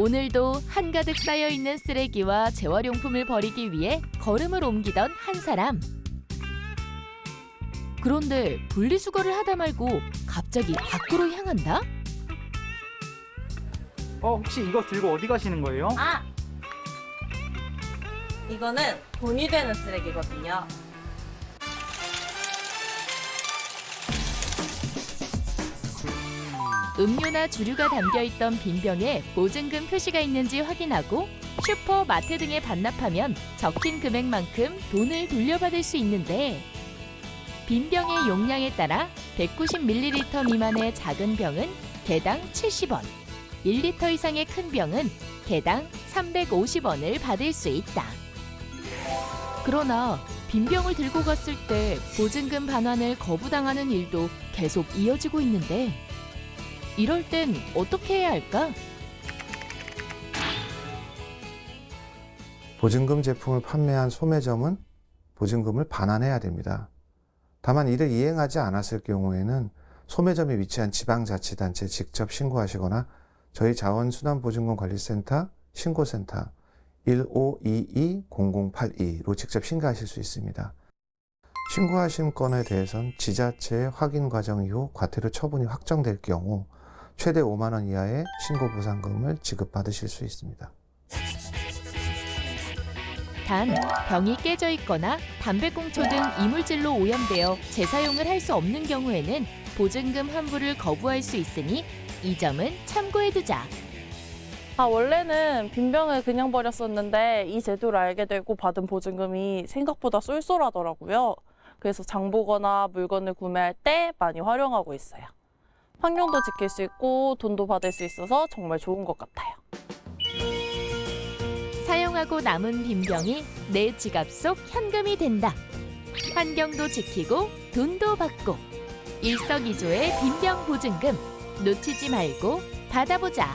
오늘도 한가득 쌓여 있는 쓰레기와 재활용품을 버리기 위해 걸음을 옮기던 한 사람. 그런데 분리수거를 하다 말고 갑자기 밖으로 향한다? 어 혹시 이거 들고 어디 가시는 거예요? 아! 이거는 돈이 되는 쓰레기거든요. 음료나 주류가 담겨 있던 빈 병에 보증금 표시가 있는지 확인하고 슈퍼, 마트 등에 반납하면 적힌 금액만큼 돈을 돌려받을 수 있는데 빈 병의 용량에 따라 190ml 미만의 작은 병은 개당 70원, 1리터 이상의 큰 병은 개당 350원을 받을 수 있다. 그러나 빈 병을 들고 갔을 때 보증금 반환을 거부당하는 일도 계속 이어지고 있는데 이럴 땐 어떻게 해야 할까? 보증금 제품을 판매한 소매점은 보증금을 반환해야 됩니다. 다만 이를 이행하지 않았을 경우에는 소매점에 위치한 지방자치단체에 직접 신고하시거나 저희 자원순환보증금관리센터 신고센터 1522-0082로 직접 신고하실 수 있습니다. 신고하신 건에 대해선 지자체의 확인 과정 이후 과태료 처분이 확정될 경우 최대 5만 원 이하의 신고 보상금을 지급받으실 수 있습니다. 단 병이 깨져 있거나 담배꽁초 등 이물질로 오염되어 재사용을 할 수 없는 경우에는 보증금 환불을 거부할 수 있으니 이 점은 참고해두자. 아, 원래는 빈병을 그냥 버렸었는데 이 제도를 알게 되고 받은 보증금이 생각보다 쏠쏠하더라고요. 그래서 장 보거나 물건을 구매할 때 많이 활용하고 있어요. 환경도 지킬 수 있고 돈도 받을 수 있어서 정말 좋은 것 같아요. 사용하고 남은 빈 병이 내 지갑 속 현금이 된다. 환경도 지키고 돈도 받고 일석이조의 빈병 보증금 놓치지 말고 받아보자.